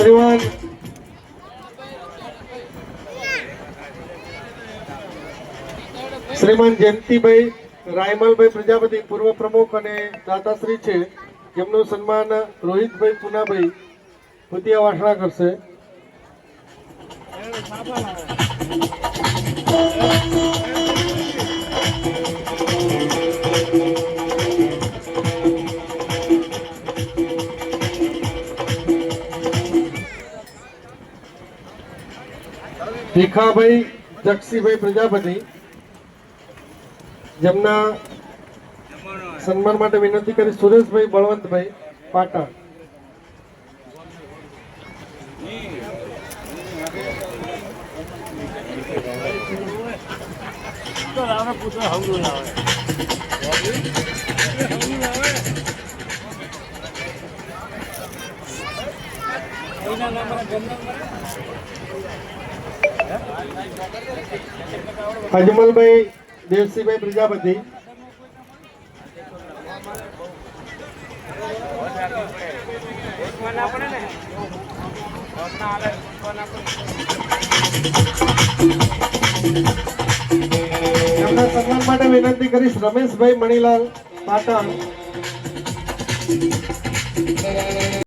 શ્રીમાન શ્રીમાન જયંતિભાઈ રાયમલભાઈ પ્રજાપતિ પૂર્વ પ્રમુખ અને દાતાશ્રી છે. જેમનું સન્માન રોહિતભાઈ પુનાભાઈ ભૂતિયા વાસણા કરશે. ભીખાભાઈ જક્ષીભાઈ પ્રજાપતિ. જેમના સન્માન માટે વિનંતી કરી સુરેશભાઈ બળવંતભાઈ પાટણ. અજમલભાઈ દેવસીભાઈ પ્રજાપતિ. એમના સન્માન માટે વિનંતી કરીશ રમેશભાઈ મણીલાલ પાટણ.